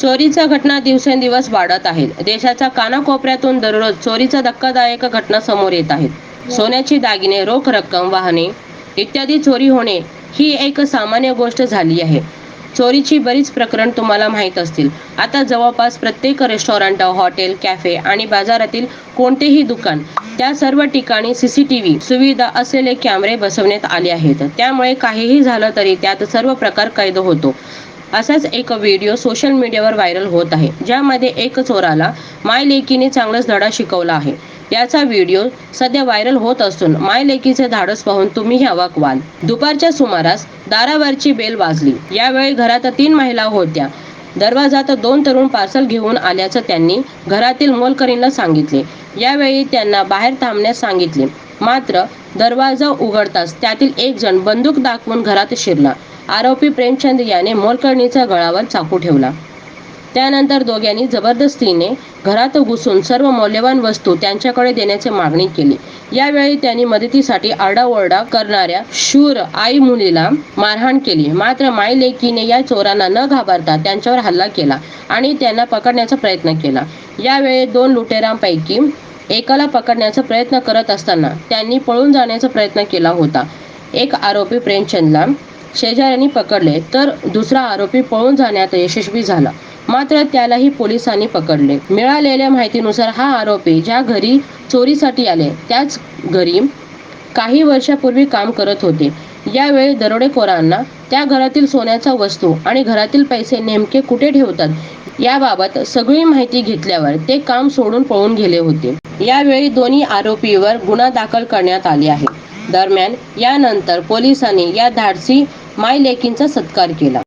चोरीच्या घटना दिवसेंदिवस वाढत आहेत देशाच्या कानाकोपऱ्यातून दररोज चोरीचा धक्कादायक घटना समोर येत आहेत. सोन्याची दागिने रोख रक्कम वाहने इत्यादी चोरी होणे ही एक सामान्य गोष्ट झाली आहे. चोरीची बरीच प्रकरण तुम्हाला माहीत असतील. आता जवळपास प्रत्येक रेस्टॉरंट हॉटेल कॅफे आणि बाजारातील कोणतेही दुकान त्या सर्व ठिकाणी सीसीटीव्ही सुविधा असलेले कॅमेरे बसवण्यात आले आहेत. त्यामुळे काहीही झालं तरी त्यात सर्व प्रकार कैद होतो. असाच एक व्हिडिओ सोशल मीडियावर व्हायरल होत आहे ज्यामध्ये एक चोराला माय लेकीने चांगलाच धडा शिकवला आहे. याचा व्हिडिओ सध्या व्हायरल होत असून माय लेकीचे धाडस पाहून तुम्ही अवाक व्हाल दुपारच्या सुमारास दारावरची बेल वाजली. यावेळी घरात तीन महिला होत्या. दरवाजात दोन तरुण पार्सल घेऊन आल्याचं त्यांनी घरातील मोलकरींना सांगितले. यावेळी त्यांना बाहेर थांबण्यास सांगितले. मात्र दरवाजा उघडताच त्यातील एक जण बंदूक दाखवून घरात शिरला. आरोपी प्रेमचंद याने मोलकर्णीचा गळावर चाकू ठेवला. त्यानंतर दोघांनी जबरदस्तीने घरात घुसून सर्व मौल्यवान वस्तू त्यांच्याकडे देण्याची मागणी केली. यावेळी त्यांनी मदतीसाठी आरडाओरडा करणाऱ्या शूर आई मुलीला मारहाण केली. मात्र माई लेकीने या चोरांना न घाबरता त्यांच्यावर हल्ला केला आणि त्यांना पकडण्याचा प्रयत्न केला. यावेळी दोन लुटेरांपैकी एकाला पकडण्याचा प्रयत्न करत असताना त्यांनी पळून जाण्याचा प्रयत्न केला होता. एक आरोपी प्रेमचंदला शेजाऱ्यांनी पकडले तर दुसरा आरोपी पळून जाण्यात यशस्वी झाला. मात्र त्यालाही पोलिसांनी पकडले. मिळालेल्या माहितीनुसार हा आरोपी ज्या घरी चोरीसाठी आले त्याच घरी काही वर्षापूर्वी काम करत होते. यावेळी दरोडेखोरांना त्या घरातील सोन्याच्या वस्तू आणि घरातील पैसे नेमके कुठे ठेवतात याबाबत सगळी माहिती घेतल्यावर ते काम सोडून पळून गेले होते. यावेळी दोन्ही आरोपीवर गुन्हा दाखल करण्यात आले आहे. दरम्यान यानंतर पोलिसांनी या धाडसी माय लेकींचा सत्कार केला.